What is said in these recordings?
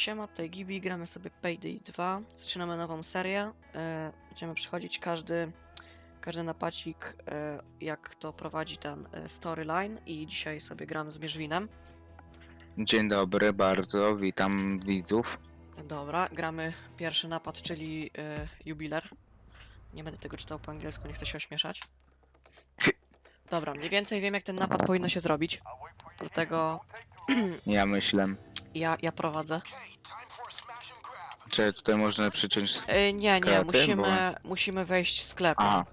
Siema, tutaj Gibi, gramy sobie Payday 2, zaczynamy nową serię, e, będziemy przechodzić każdy, każdy napacik, e, jak to prowadzi ten e, storyline i dzisiaj sobie gramy z Mierzwinem. Dzień dobry bardzo, witam widzów. Dobra, gramy pierwszy napad, czyli e, jubiler. Nie będę tego czytał po angielsku, nie chcę się ośmieszać. Dobra, mniej więcej wiem jak ten napad powinno się zrobić, dlatego Ja myślę, ja, ja prowadzę. czy tutaj można przyciąć. E, nie, nie, Kraty, musimy, musimy wejść sklepem. Aha,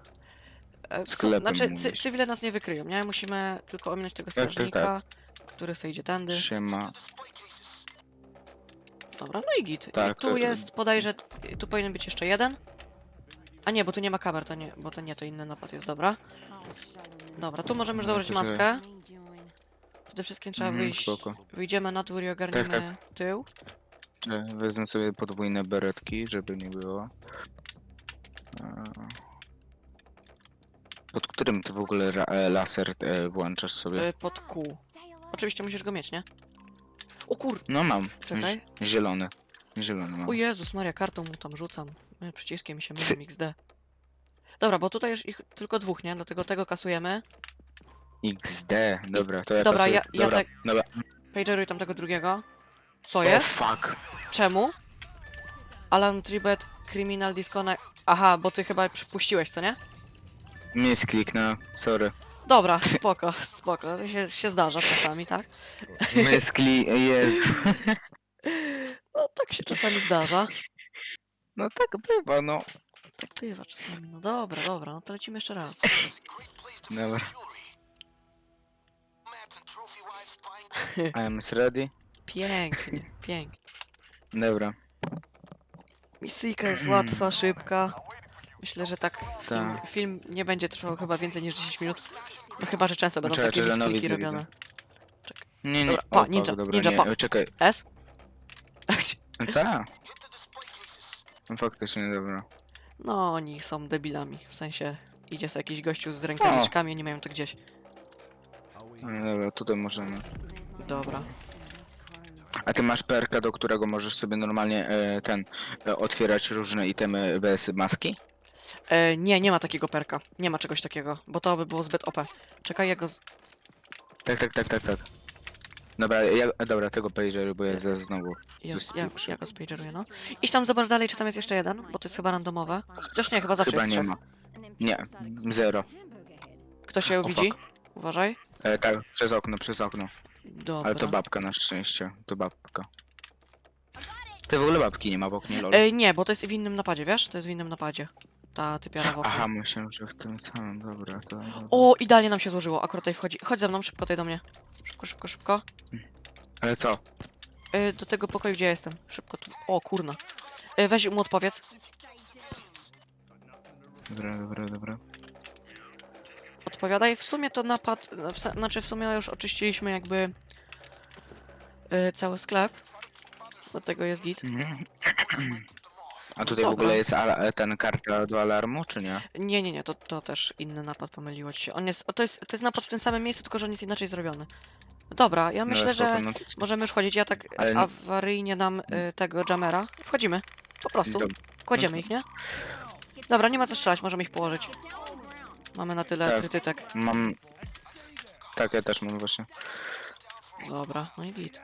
E, co- sklepem Znaczy, cy, mówisz. cywile nas nie wykryją, nie? Musimy tylko ominąć tego Tak, tak, strażnika, który sobie idzie tędy. siema. Dobra, no i git. I Tak, tu tak. jest, bodajże, tu powinien być jeszcze jeden. A nie, bo tu nie ma kamer, to nie, bo to nie, to inny napad jest, dobra. Dobra, tu możemy już No, założyć poczekaj. maskę. Przede wszystkim trzeba Mhm, wyjść, spoko. wyjdziemy na dwór i ogarniemy tak. tył. Czy Wezmę sobie podwójne beretki, żeby nie było. A. Pod którym ty w ogóle ra- e, laser e, włączasz sobie? Y, pod kół. Oczywiście musisz go mieć, nie? O kur... No mam. czekaj. zi- Zielony. Zielony mam. O Jezus Maria, kartą mu tam rzucam. Nie, Przyciskiem mi się mylą XD. Dobra, bo tutaj już ich tylko dwóch, nie? Dlatego tego kasujemy. XD. Dobra, to ja Dobra, ja- ja Dobra, tak- dobra. Pageruj tam tego drugiego. Co O jest? fuck. Czemu? Alarm Tribet, Criminal Disconnect. Aha, bo ty chyba przypuściłeś, co nie? Miskliknę, sorry. Dobra, spoko, spoko. To się, się zdarza czasami, tak? Miskli, jest. No tak się czasami zdarza. No tak bywa, no. Tak bywa czasami. No dobra, dobra, no to lecimy jeszcze raz. Dobra. I am ready. Pięknie, pięknie. Dobra. Misyjka jest łatwa, szybka. Myślę, że tak film, Tak. film nie będzie trwał chyba więcej niż 10 minut. No chyba, że często będą Czekaj, takie Lenowi mistyki nie widzę. robione. Nie, nie. Dobra, o, pa, fuck, ninja, ninja, nie, pa. Czekaj. S? Tak. No faktycznie, dobra. No, oni są debilami. W sensie, idzie sobie jakiś gościu z rękawiczkami, oni mają to gdzieś. No, dobra, tutaj możemy. Dobra. A ty masz perka, do którego możesz sobie normalnie e, ten e, otwierać różne itemy bez maski? E, nie, nie ma takiego perka. Nie ma czegoś takiego, bo to by było zbyt OP. Czekaj, ja go z... Tak, tak, tak, tak, tak. Dobra, ja, dobra, tego pageru, bo ja za znowu. Ja, jest ja, ja go spageruję, no. Idź tam, zobacz dalej, czy tam jest jeszcze jeden, bo to jest chyba randomowe. Chociaż nie, chyba zawsze Chyba jest nie trzech. ma. Nie, zero. Kto się O, widzi? Uważaj. E, tak, przez okno, przez okno. Dobra. Ale to babka na szczęście, to babka. Ty w ogóle babki nie ma w oknie, lol. E, nie, bo to jest w innym napadzie, wiesz? To jest w innym napadzie. Ta typiara w oknie. Aha, myślałem, że w tym samym, dobra, to... O, idealnie nam się złożyło, akurat tutaj wchodzi. Chodź ze mną, szybko tutaj do mnie. Szybko, szybko, szybko. Ale co? E, do tego pokoju, gdzie ja jestem. Szybko tu. O, kurna. E, weź mu odpowiedz. Dobra, dobra, dobra. Odpowiadaj. W sumie to napad, w, znaczy w sumie już oczyściliśmy jakby e, cały sklep. Dlatego jest git. A tutaj w Dobra. ogóle jest ten karta do alarmu, czy nie? Nie, nie, nie, to, to też inny napad, pomyliło ci się. On jest, to jest, to jest napad w tym samym miejscu, tylko że on jest inaczej zrobiony. Dobra, ja myślę, no, spoko, że no to... możemy już wchodzić. Ja tak Ale nie- awaryjnie dam y, tego jamera. Wchodzimy. Po prostu. Kładziemy No ich, nie? Dobra, nie ma co strzelać, możemy ich położyć. Mamy na tyle Tak. Mam... Tak, ja też mam właśnie. Dobra, no i git.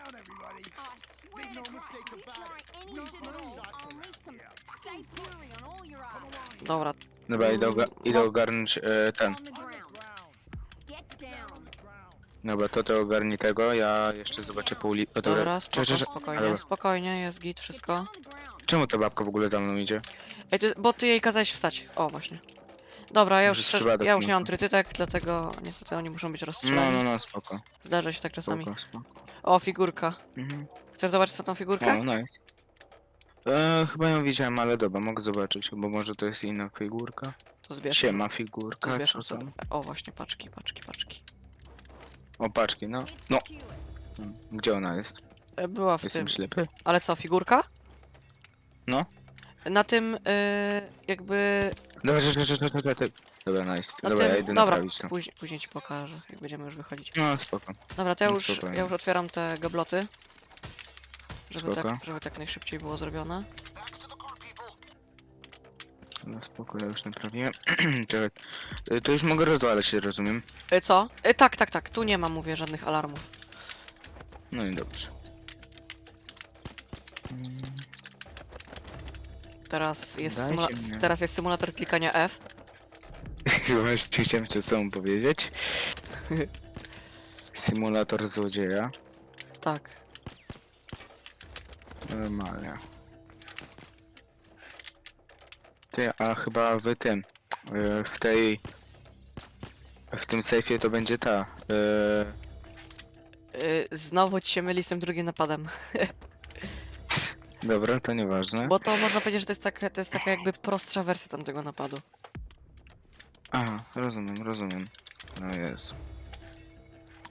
Dobra, Dobra, idę, oga idę ogarnąć e, ten. Dobra, to ty ogarnij tego, ja jeszcze zobaczę po ulicy. dobra, spoko, spokojnie, dobra. spokojnie, jest git, wszystko. Czemu ta babka w ogóle za mną idzie? Ej, ty, bo ty jej kazałeś wstać. O, właśnie. Dobra, ja już, Może strze- przypadek ja już nie mam trytytek, dlatego niestety oni muszą być No, rozstrzelani. no, no, spoko, Zdarza się tak czasami. spoko, spoko. O, figurka. Mhm. Chcesz zobaczyć co tą figurkę? O, nice. E, chyba ją widziałem, ale dobra, mogę zobaczyć, bo może to jest inna figurka. To zbierz. Siema to figurka, zbierz co sobie. tam? O, właśnie, paczki, paczki, paczki. O, paczki, no. No. Hmm, Gdzie ona jest? E, Była w Jestem tym. ślepy? Ale co, figurka? No. Na tym, y, jakby... Dobra, czekaj, czekaj, czekaj, czekaj. Dobra, nice. Na Dobra, tym... ja idę Dobra, naprawić to. później, później ci pokażę, jak będziemy już wychodzić. No, spoko. Dobra, to ja No, już, spokojnie. ja już otwieram te gabloty. Żeby Spoko. tak, żeby tak najszybciej było zrobione. No spoko, ja już naprawiłem. Czekaj. Y, To już mogę rozwalać się, rozumiem. E, co? E, tak, tak, tak. Tu nie ma, mówię, żadnych alarmów. No i dobrze. Mm, Teraz jest, Dajcie symula- mnie. teraz jest symulator klikania F. Właśnie chciałem co samą powiedzieć. Symulator złodzieja. Tak. Normalnie. Ty, a chyba w tym. y, W tej. W tym sejfie to będzie ta. y, Y, znowu ci się myli z tym drugim napadem. Dobra, to nieważne. Bo to można powiedzieć, że to jest, taka, to jest taka jakby prostsza wersja tamtego napadu. Aha, rozumiem, rozumiem. No jest.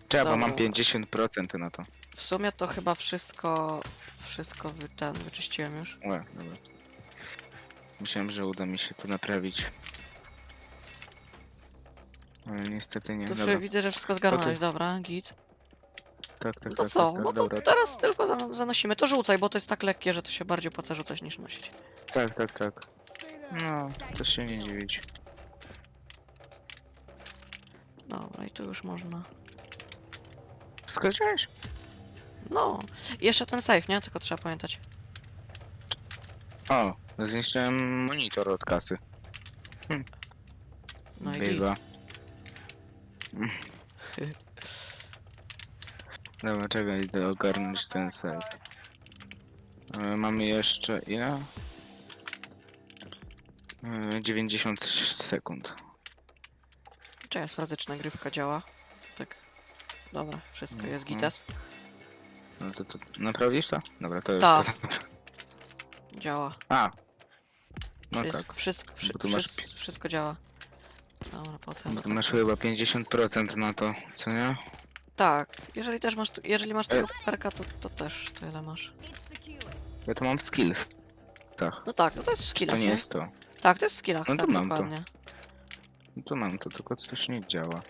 Czekaj, bo mam Dobra. 50% na to. W sumie to chyba wszystko, wszystko wy, ten, wyczyściłem już. Łe, dobra. Myślałem, że uda mi się to naprawić. Ale niestety nie. Tu Dobra. widzę, że wszystko zgarnąłeś, dobra, git. Tak, tak, No to tak, co? tak, tak, No to dobra. teraz tylko za- zanosimy. To rzucaj, bo to jest tak lekkie, że to się bardziej opłaca rzucać niż nosić. Tak, tak, tak. No, to się nie dziwić. Dobra, i tu już można. Skończyłeś? No, jeszcze ten safe, nie? Tylko trzeba pamiętać. O, zniszczyłem monitor od kasy. No i. Dobra, czekaj, idę ogarnąć ten set. E, Mamy jeszcze ile? E, 90 sekund. Czy ja sprawdzę, czy nagrywka działa? Tak. Dobra, wszystko jest Mhm. gites. No to, to naprawisz to? Dobra, to już. Tak. to- Działa. A! No Wszystko, tak. wszystko, wszy, Bo tu masz wszystko, wszystko działa. Dobra, po co? ja Bo to tu masz chyba 50% na to, co nie? Tak, jeżeli też masz, jeżeli masz E. tego perka, to, to też tyle masz. Ja to mam w skills. Tak. No tak, no to jest w To skillach, nie nie? jest to. Tak, to jest w skillach, No to tak, mam to. dokładnie. No to mam to, tylko coś nie działa.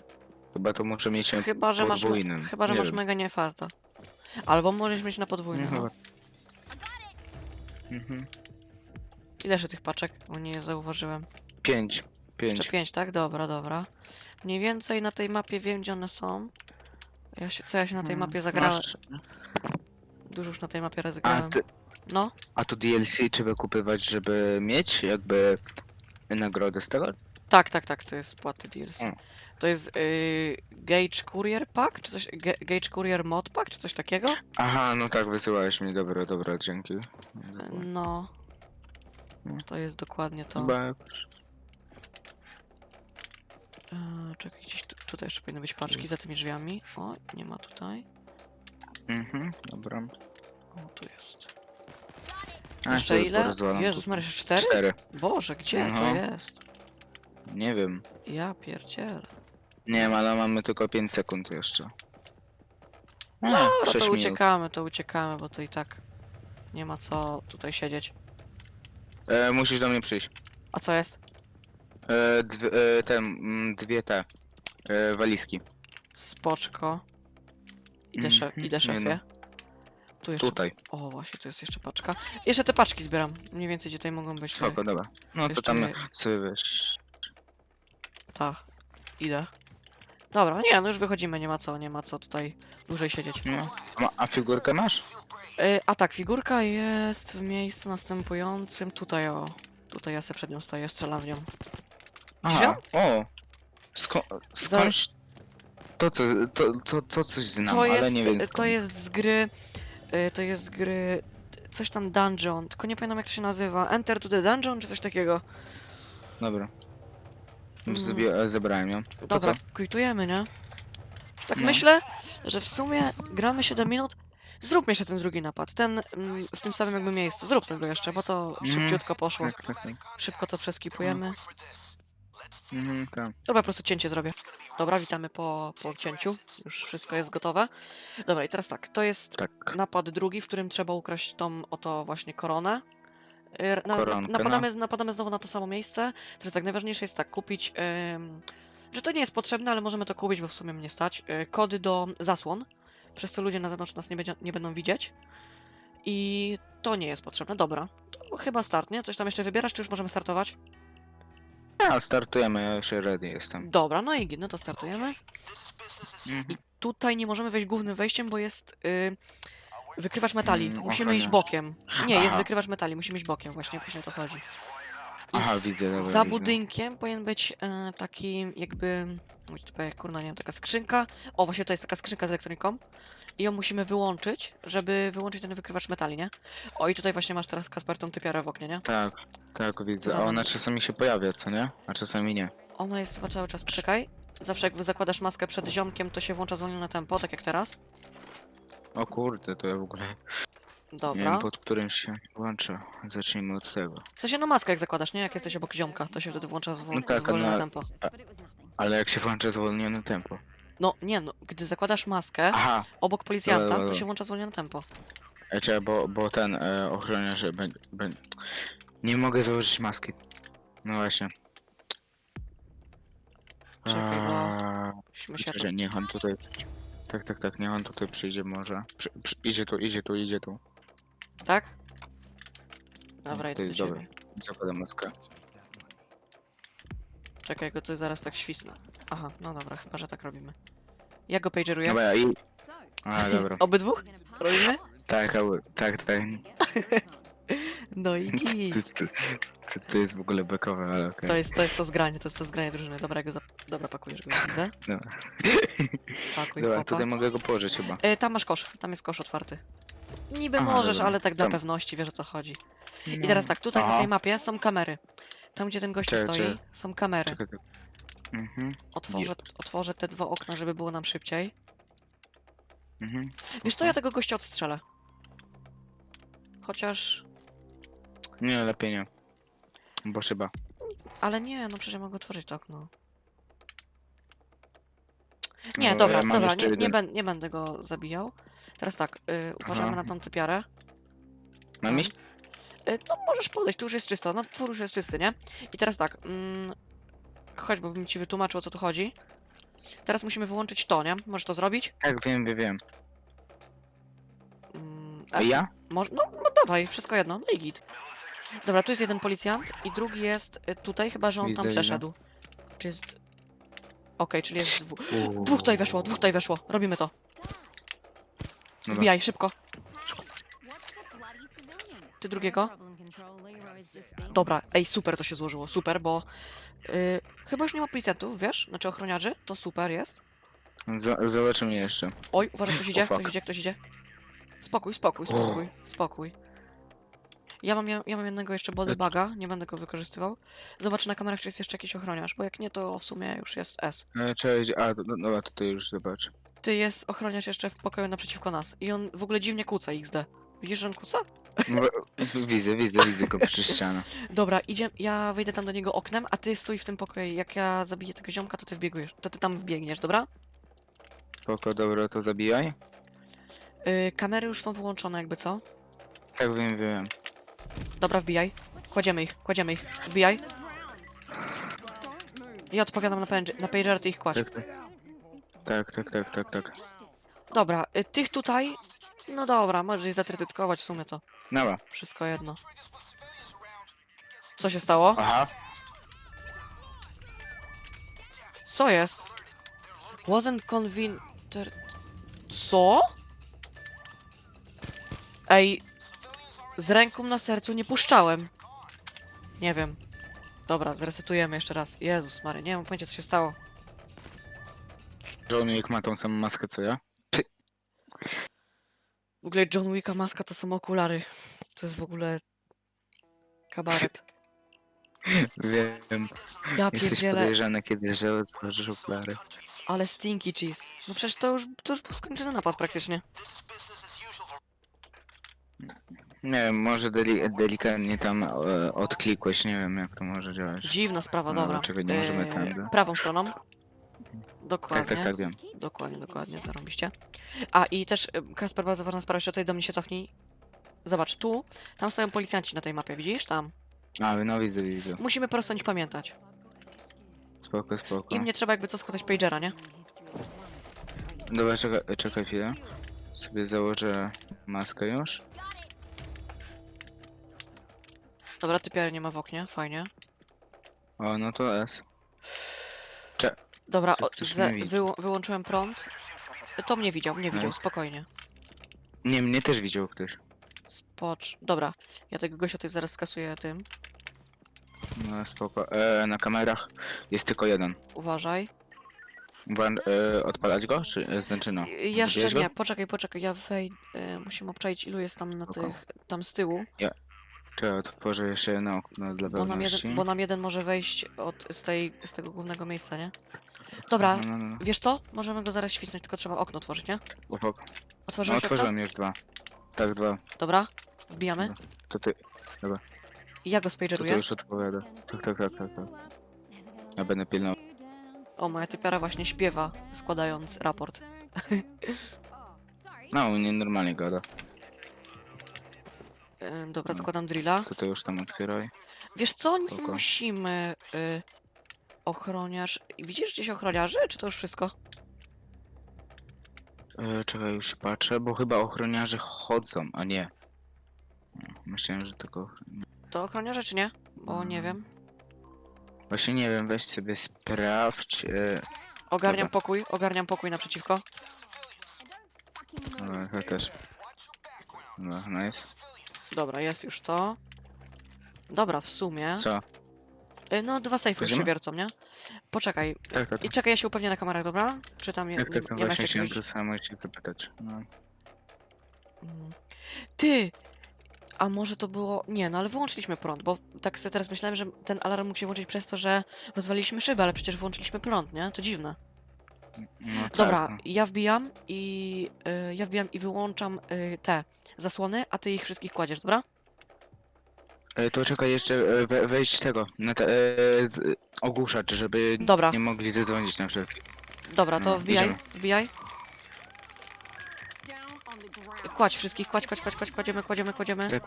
Chyba to muszę mieć na Chyba, że masz, podwójnym. chyba, że Nie masz wiem. mega niefarta. Albo możesz mieć na Nie, podwójnym. chyba. No. Mhm. Ile się tych paczek? Bo nie zauważyłem. Pięć. Jeszcze Pięć. pięć, tak? Dobra, dobra. Mniej więcej na tej mapie wiem, gdzie one są. Ja się, co ja się na tej Mm, mapie zagrałem? masz- Dużo już na tej mapie A, rozegrałem. ty, No, a to DLC trzeba kupywać, żeby mieć jakby nagrodę z tego? tak, tak, tak, to jest płatny DLC. Mm. To jest yy, Gauge Courier Pack, czy coś, Ga- Gauge Courier Mod Pack, czy coś takiego? Aha, no tak, wysyłałeś mi, dobra, dobra, dzięki. No. No. To jest dokładnie to. Chyba jakoś... Eee, czekaj, gdzieś tu, tutaj jeszcze powinny być paczki za tymi drzwiami. O, nie ma tutaj. Mhm, dobra. O, tu jest. A, Jeszcze sobie ile? porozwalam Jezus tu. Cztery? Cztery. Boże, gdzie to No. jest? Nie wiem. Ja pierdzielę. Nie wiem, ale mamy tylko 5 sekund jeszcze. Dobra, sześć to minut. uciekamy, to uciekamy, bo to i tak nie ma co tutaj siedzieć. E, musisz do mnie przyjść. A co jest? E, dwie, e, te, mm, dwie te e, walizki. Spoczko. Idę, szef, Mhm, idę nie szefie. no. Tu jeszcze. Tutaj. O, właśnie, tu jest jeszcze paczka. Jeszcze te paczki zbieram. Mniej więcej gdzie tutaj mogą być. te- Spoko, dobra. No to jeszcze tam je- sobie wiesz. Ta. Idę. Dobra, nie, no już wychodzimy, nie ma co, nie ma co tutaj dłużej siedzieć. No. A, a figurkę masz? Y, a tak, figurka jest w miejscu następującym. Tutaj o. Tutaj ja sobie przed nią stoję, strzelam w nią. Aha, o! Sko skądś to, co, to, to, to coś znam, to ale jest, nie wiem to skąd. jest z gry. y, To jest z gry. Coś tam dungeon, tylko nie pamiętam jak to się nazywa. Enter to the dungeon czy coś takiego. Dobra. Już Mm. zbie- e, zebrałem ją. To Dobra, co? quitujemy, nie? Tak No. myślę, że w sumie gramy 7 minut. Zróbmy jeszcze ten drugi napad. Ten mm, w tym samym jakby miejscu. Zróbmy go jeszcze, bo to Mhm. szybciutko poszło. Tak, tak, tak. Szybko to przeskipujemy. Mhm, tak. Dobra, po prostu cięcie zrobię. Dobra, witamy po, po cięciu. Już wszystko jest gotowe. Dobra, i teraz tak. To jest tak. napad drugi, w którym trzeba ukraść tą oto właśnie koronę. Y, Na, Koronkę, no. napadamy, napadamy znowu na to samo miejsce. Teraz tak, najważniejsze jest tak, kupić, ym, że to nie jest potrzebne, ale możemy to kupić, bo w sumie mnie stać. Y, kody do zasłon, przez to ludzie na zewnątrz nas nie, będzie, nie będą widzieć. I to nie jest potrzebne. Dobra. To chyba start, nie? Coś tam jeszcze wybierasz, czy już możemy startować? A, startujemy, ja już ready jestem. Dobra, no i git, no to startujemy. Mhm. Tutaj nie możemy wejść głównym wejściem, bo jest y, wykrywacz metali. Mm, musimy iść ochroniarz. bokiem. Nie, jest Aha. wykrywacz metali, musimy iść bokiem, właśnie właśnie o to chodzi. Aha, widzę, dobra, Za widzę. budynkiem powinien być e, taki jakby, no to powiem, kurna, nie wiem, taka skrzynka. O, właśnie to jest taka skrzynka z elektroniką. I ją musimy wyłączyć, żeby wyłączyć ten wykrywacz metali, nie? O, i tutaj właśnie masz teraz Kasper tą typiarę w oknie, nie? Tak, tak, widzę. A ona czasami się pojawia, co nie? A czasami nie. Ona jest chyba cały czas, poczekaj. Zawsze jak zakładasz maskę przed ziomkiem, to się włącza zwolnione tempo, tak jak teraz. O kurde, to ja w ogóle nie Dobra. wiem pod którym się włącza. Zacznijmy od tego. W sensie no maskę jak zakładasz, nie? Jak jesteś obok ziomka, to się wtedy włącza No tak, zwolnione ale- tempo. Ale jak się włącza zwolnione tempo. No nie no, gdy zakładasz maskę Aha, obok policjanta, dobra, to dobra. się włącza zwolnione tempo. e, czekaj, bo, bo ten e, ochroniarz będzie... Be, nie mogę założyć maski. No właśnie. Czekaj, bo Eee, musimy się... Szczerze, niech on tutaj... Tak, tak, tak, niech on tutaj przyjdzie może. Przy, przy, idzie tu, idzie tu, idzie tu. Tak? Dobra, to idę do jest dobre. ciebie. Zakładam maskę. Czekaj, go tu zaraz tak świsnę. Aha, no dobra, chyba, że tak robimy. Ja go pageruję. Dobra, i... A, dobra. Obydwóch? Robimy? Tak, tak, tak. No i git. To, to, jest w ogóle bekowe, ale okej. To jest, to jest to zgranie, to jest to zgranie drużyny. Dobra, ja go za... Dobra, pakujesz go, widzę. Dobra. Pakuj Dobra, chłopa. tutaj mogę go położyć chyba. E, tam masz kosz, tam jest kosz otwarty. Niby Aha, możesz, dobra. ale tak dla Tam- pewności, wiesz o co chodzi. I teraz tak, tutaj na Aha. tej mapie są kamery. Tam, gdzie ten gościu Czekaj, stoi, czekaj. są kamery. Czekaj. Mhm, Otworzę, otworzę te dwa okna, żeby było nam szybciej. mhm. Wiesz co, ja tego gościa odstrzelę. Chociaż... Nie, lepiej nie. Bo szyba. Ale nie, no przecież ja mogę otworzyć to okno. Nie, dobra, mam dobra, jeszcze nie, nie, jeden. ben, nie będę go zabijał. Teraz tak, y, uważamy Aha. na tą typiarę. Mam iść? Y, no możesz podejść, tu już jest czysto, no twór już jest czysty, nie? I teraz tak, mm, chodź, bo bym ci wytłumaczył o co tu chodzi. Teraz musimy wyłączyć to, nie? Możesz to zrobić? Tak, wiem, wiem, wiem. Mm, A ja? Może, no, no dawaj, wszystko jedno, no i git. Dobra, tu jest jeden policjant i drugi jest y, tutaj, chyba że on Widzę, tam widzę. przeszedł. Czy jest... Okej, czyli jest dwóch. Uuu. Dwóch tutaj weszło, dwóch tutaj weszło. Robimy to. Dobra. Wbijaj, szybko. Ty drugiego? Dobra, ej, super to się złożyło, super, bo y, chyba już nie ma policjantów, wiesz? Znaczy ochroniarzy, to super jest. Zobaczymy jeszcze. Oj, uważaj, ktoś idzie, fuck. ktoś idzie, ktoś idzie. Spokój, spokój, spokój, spokój. Ja mam, ja, ja mam jednego jeszcze bodybaga, nie będę go wykorzystywał. Zobacz na kamerach, czy jest jeszcze jakiś ochroniarz, bo jak nie, to w sumie już jest S. E, Cześć, a, no, no, tutaj już zobacz. Ty jest ochroniarz jeszcze w pokoju naprzeciwko nas i on w ogóle dziwnie kuca XD. Widzisz, że on? No, widzę, widzę, widzę go przez ścianę. Dobra, idzie, ja wyjdę tam do niego oknem, a ty stój w tym pokoju. Jak ja zabiję tego ziomka, to ty wbiegujesz, to ty tam wbiegniesz, dobra? Spoko, dobra, to zabijaj. Yy, kamery już są wyłączone, jakby co? Tak, wiem, wiem. Dobra, wbijaj. Kładziemy ich, kładziemy ich. Wbijaj. Ja odpowiadam na, pędż- na pager, ty ich kładź. Tak, tak, tak, tak, tak, tak. Dobra, y, tych tutaj... No dobra, możesz ich zatrytytkować w sumie to. Dobra. Wszystko jedno. Co się stało? Aha. Co jest? Wasn't convenient... Co? Ej... Z ręką na sercu nie puszczałem. Nie wiem. Dobra, zresetujemy jeszcze raz. Jezus Mary, nie mam pojęcia co się stało. John Wick ma tą samą maskę co ja. W ogóle John Wicka maska to są okulary. To jest w ogóle... Kabaret. Wiem. Ja Jesteś pierdzielę, podejrzany kiedyś, że otworzysz okulary. ale stinky cheese. No przecież to już, to już był skończony napad praktycznie. Nie wiem, może deli delikatnie tam e, odklikłeś, nie wiem jak to może działać. Dziwna sprawa, No, dobra. czego nie możemy Eee, tędy? Prawą stroną. Tak, Dokładnie. tak, tak, wiem. Dokładnie, dokładnie, zarobiście. A i też, y, Kasper, bardzo ważna sprawa, jeszcze tutaj do mnie się cofnij. Zobacz, tu, tam stoją policjanci na tej mapie, widzisz? Tam. A, no widzę, widzę. Musimy po prostu o nich pamiętać. Spoko, spoko. I mnie trzeba jakby co składać pagera, nie? Dobra, czekaj, czekaj chwilę. Sobie założę maskę już. Dobra, typiary nie ma w oknie, fajnie. O, no to S. Dobra, o, ktoś ze, mnie widzi? wyłą- wyłączyłem prąd. To mnie widział, mnie widział, Nice. spokojnie. Nie, mnie też widział ktoś. Spocz. Dobra, ja tego gościa tutaj zaraz skasuję tym. No spoko. E, na kamerach jest tylko jeden. Uważaj. Wan, e, odpalać go? Czy e, znaczy no? Y, Jeszcze go? nie, poczekaj, poczekaj, ja wej... Y, musimy obczaić ilu jest tam na Spoko. tych, tam z tyłu. Czy otworzę jeszcze jedno okno dla Bo nam, pewności? jeden, bo nam jeden może wejść od, z, tej, z tego głównego miejsca, nie? Dobra, No, no, no. wiesz co? Możemy go zaraz świecnąć, tylko trzeba okno otworzyć, nie? Ufok. No, Otworzyłeś otworzyłem już dwa. Tak, dwa. Dobra, wbijamy. To ty, I ja go to ty spageruję. już odpowiada. Tak, tak, tak, tak, tak. Ja będę pilnował. O, moja typiara właśnie śpiewa, składając raport. No, u mnie normalnie gada. Y, Dobra, No. zakładam drilla. To ty już tam otwieraj. Wiesz co? Nie Spoko. musimy... Y, ochroniarz... Widzisz gdzieś ochroniarzy, czy to już wszystko? E, czekaj, już się patrzę, bo chyba ochroniarze chodzą, a nie. No, Myślałem, że tylko... To ochroniarze, czy nie? Bo nie Mm. wiem. Właśnie nie wiem, weź sobie sprawdź. E, Ogarniam Dobra. pokój, ogarniam pokój naprzeciwko. no, ja też. No, nice. Dobra, jest już to. Dobra, w sumie. Co? Y, No, dwa sejfy się wiercą, nie? Poczekaj. Tak, tak, I czekaj, ja się upewnię na kamerach, dobra? Czy tam je, tak, tak, nie, no nie ma właśnie jeszcze chciałem jakiegoś... to samo się zapytać. No. Mm. Ty! A może to było... Nie, no ale wyłączyliśmy prąd, bo tak sobie teraz myślałem, że ten alarm mógł się włączyć przez to, że rozwaliliśmy szybę, ale przecież włączyliśmy prąd, nie? To dziwne. No, tak, Dobra, no. ja wbijam i... y, ja wbijam i wyłączam y, te zasłony, a ty ich wszystkich kładziesz, dobra? E, to czekaj jeszcze e, we, wejść tego, na te, e, z, ogłuszacz, żeby Dobra. nie mogli zadzwonić na wszelki. Dobra, to No, wbijaj, idziemy. wbijaj. Kładź wszystkich, kładź, kładź, kładź, kładź, kładziemy, kładziemy, kładziemy. Tak,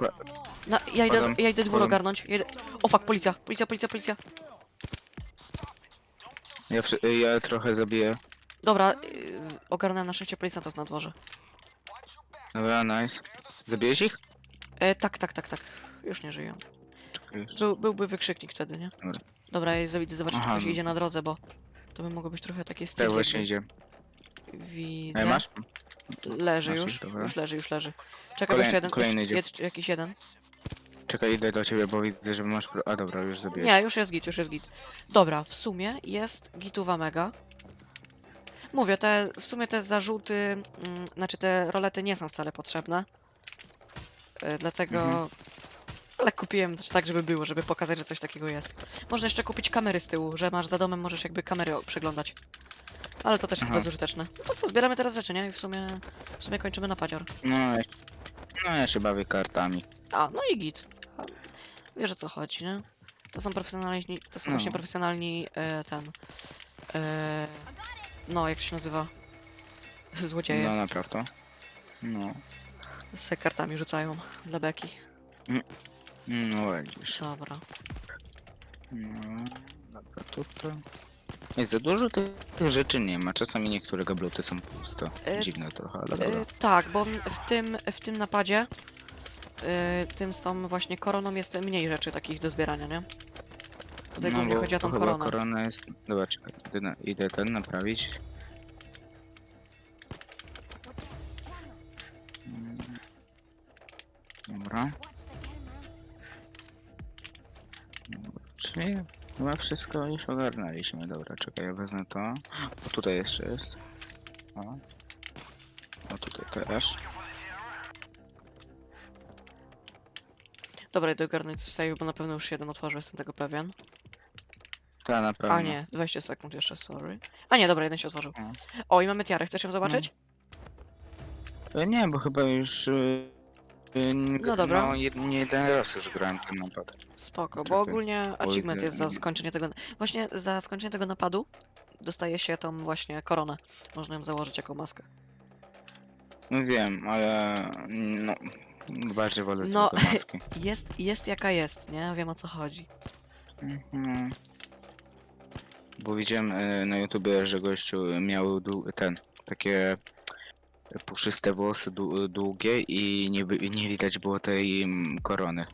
Na, ja, idę, Kładam, ja idę dwór kładam. ogarnąć. Ja idę... O fuck, policja, policja, policja, policja. ja, wszy- ja trochę zabiję. Dobra, yy, ogarnąłem na szczęście policjantów na dworze. Dobra, nice. Zabiłeś ich? E, tak, tak, tak, tak. Już nie żyją. Czekaj jeszcze. Był, byłby wykrzyknik wtedy, nie? Dobra. Dobra, ja idę zobaczyć, czy Aha, ktoś no. idzie na drodze, bo to by mogło być trochę takie Tak styl. właśnie idzie. Widzę. E, masz? Leży Masz już, ich, dobra. już leży, już leży. Czekaj, Kolej- jeszcze jeden, kolejny idzie. jed, jakiś jeden. Czekaj, idę do ciebie, bo widzę, że masz... Pro... A dobra, już zabiję. Nie, już jest git, już jest git. Dobra, w sumie jest gituwa mega. Mówię, te, w sumie te zarzuty, mm, znaczy te rolety nie są wcale potrzebne. E, dlatego... Mhm. Ale kupiłem też tak, żeby było, żeby pokazać, że coś takiego jest. Można jeszcze kupić kamery z tyłu, że masz za domem, możesz jakby kamery o- przeglądać. Ale to też jest Aha. bezużyteczne. No to co, zbieramy teraz rzeczy, nie? I w sumie, w sumie kończymy napadzior. No, ja... no ja się bawię kartami. A, no i git. A, Wiesz o co chodzi, nie? To są profesjonalni, to są No. właśnie profesjonalni e, ten. E, no, jak to się nazywa? Złodzieje. No naprawdę. No. Z kartami rzucają dla beki. No widzisz. Dobra. No, dobra, tutaj. Jest za dużo tych tych rzeczy nie ma. Czasami niektóre gabloty są puste. E, Dziwne trochę, ale dobra. E, tak, bo w tym, w tym napadzie, e, tym z tą właśnie koroną jest mniej rzeczy takich do zbierania, nie? Tutaj głównie bo chodzi o to tą chyba koronę. korona jest... Dobra, czekaj, idę, na, idę ten naprawić. Mm. Dobra. Dobra, Czyli chyba wszystko już ogarnęliśmy. Dobra, czekaj, ja wezmę to. O, tutaj jeszcze jest. O. O, tutaj też. Dobra, idę ogarnąć save, bo na pewno już jeden otworzył, jestem tego pewien. Ta na pewno. A nie, 20 sekund jeszcze, sorry. A nie, dobra, jeden się otworzył. O. O, i mamy tiarę, chcesz ją zobaczyć? E, Nie, bo chyba już... y, y, No dobra. No, jed, nie jeden raz już grałem ten napad. Spoko, bo Czekaj, ogólnie achievement jest za nie- skończenie tego... Właśnie za skończenie tego napadu dostaje się tą właśnie koronę. Można ją założyć jako maskę. No wiem, ale no bardziej wolę No. maski. Jest, jest jaka jest, nie? Wiem o co chodzi. Mhm. Bo widziałem e, na YouTubie, że gościu miał dłu- ten, takie puszyste włosy dłu- długie i nie, by- nie widać było tej mm, korony.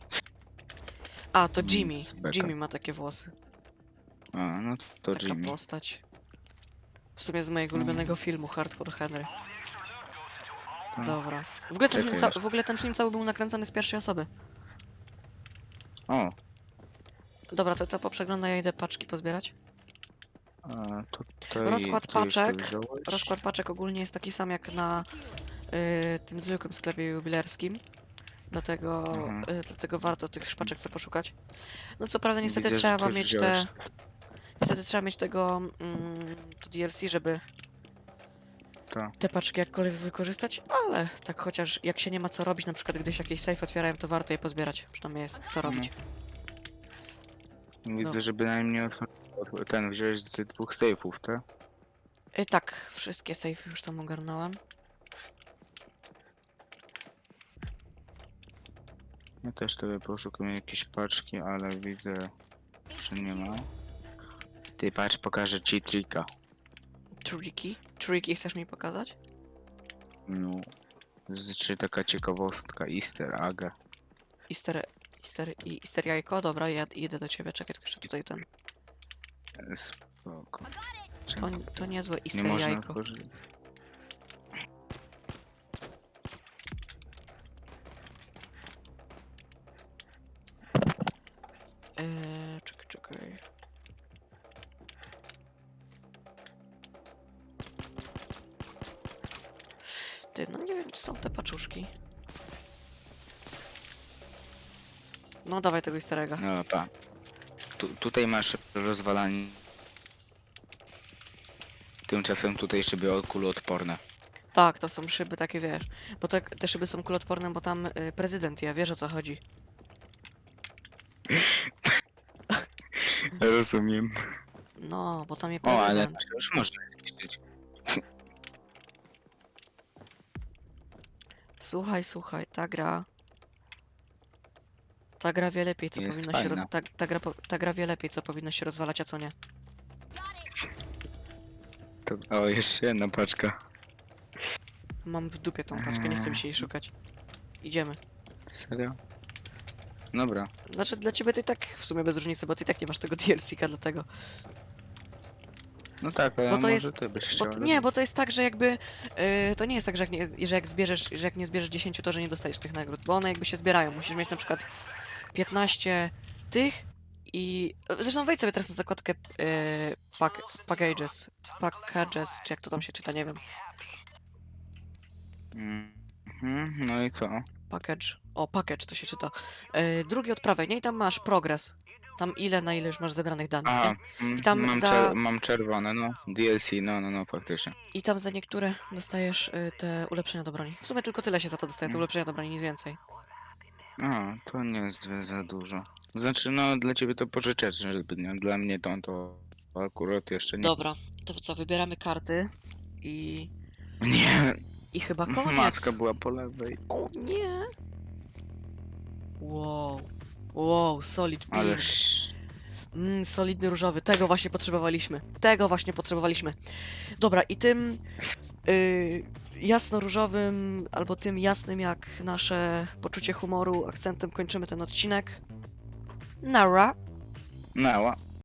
A, to Jimmy. Beka. Jimmy ma takie włosy. A, no to Taka Jimmy. postać. W sumie z mojego Mm. ulubionego filmu Hardcore Henry. Tak. Dobra. W ogóle, ten film Czekaj, ca- w ogóle ten film cały był nakręcony z pierwszej osoby. O, Dobra, to, to poprzeglądaj, ja idę paczki pozbierać. A tutaj... Rozkład ty już to paczek, wziąłeś? Rozkład paczek ogólnie jest taki sam jak na y, tym zwykłym sklepie jubilerskim. Dlatego, Mhm. y, dlatego warto tych szpaczek sobie poszukać. No co prawda niestety Widzę, że trzeba ty już mieć te... Niestety trzeba mieć tego mm, to DLC, żeby To. te paczki jakkolwiek wykorzystać, ale tak chociaż jak się nie ma co robić, na przykład gdy się jakieś safe otwierają, to warto je pozbierać. Przynajmniej jest co robić. Widzę, No. że bynajmniej ten wziąłeś z dwóch sejfów, tak? Y, tak, wszystkie safe już tam ogarnąłem. Ja też sobie poszukam jakieś paczki, ale widzę, że nie ma. Ty patrz, pokażę ci trika. Tricky. Tricky chcesz mi pokazać? No. Czy taka ciekawostka, easter egg. Easter, Easter, Easter jajko? Dobra, ja idę do ciebie, czekaj, tylko jeszcze tutaj ten. Spoko. To, to niezłe nie Easter można jajko. korzy- Eee, czekaj, czekaj. Ty, no nie wiem, czy są te paczuszki. No dawaj tego easter egga. No pa. Tu, tutaj masz rozwalanie. Tymczasem tutaj szyby kuloodporne. Tak, to są szyby takie, wiesz. Bo te, te szyby są kuloodporne, bo tam y, prezydent je, wiesz o co chodzi. Rozumiem. No, bo tam je O, ale prezydent. już można zniszczyć. Słuchaj, słuchaj, ta gra. Ta gra wie lepiej, co Jest powinno się roz... fajna. ta, ta, gra, po- ta gra wie lepiej, co powinno się rozwalać, a co nie. To, o, jeszcze jedna paczka. Mam w dupie tą paczkę, nie chcę mi się jej szukać. Idziemy. Serio? Dobra. Znaczy dla ciebie to i tak w sumie bez różnicy, bo ty i tak nie masz tego DLC-ka, dlatego. No tak, ale Bo to może jest- ty byś Bo, chciał. nie, bo to jest tak, że jakby. Yy, to nie jest tak, że jak, nie, że jak zbierzesz, że jak nie zbierzesz 10, to że nie dostajesz tych nagród, bo one jakby się zbierają. Musisz mieć na przykład 15 tych i. Zresztą wejdź sobie teraz na zakładkę yy, pack, packages. Packages, czy jak to tam się czyta, nie wiem. Mhm, no i co? Package. O, package to się czyta. Yy, drugi od prawej, nie? I tam masz progres. Tam ile na ile już masz zebranych danych, A, nie? mm, I tam mam, za- czer- mam czerwone, no. DLC, no, no, no, faktycznie. I tam za niektóre dostajesz y, te ulepszenia do broni. W sumie tylko tyle się za to dostaje, te Mm. ulepszenia do broni, nic więcej. A, to nie jest za dużo. Znaczy, no, dla ciebie to pożyczeczne zbytnio. Dla mnie to, to akurat jeszcze nie. Dobra, to co, wybieramy karty i... Nie, i chyba koniec. maska była po lewej. O nie! Wow. Wow, solid pink. Ależ... Mm, solidny różowy, tego właśnie potrzebowaliśmy. Tego właśnie potrzebowaliśmy. Dobra, i tym yy, jasno-różowym, albo tym jasnym jak nasze poczucie humoru akcentem kończymy ten odcinek. Nara. Nała.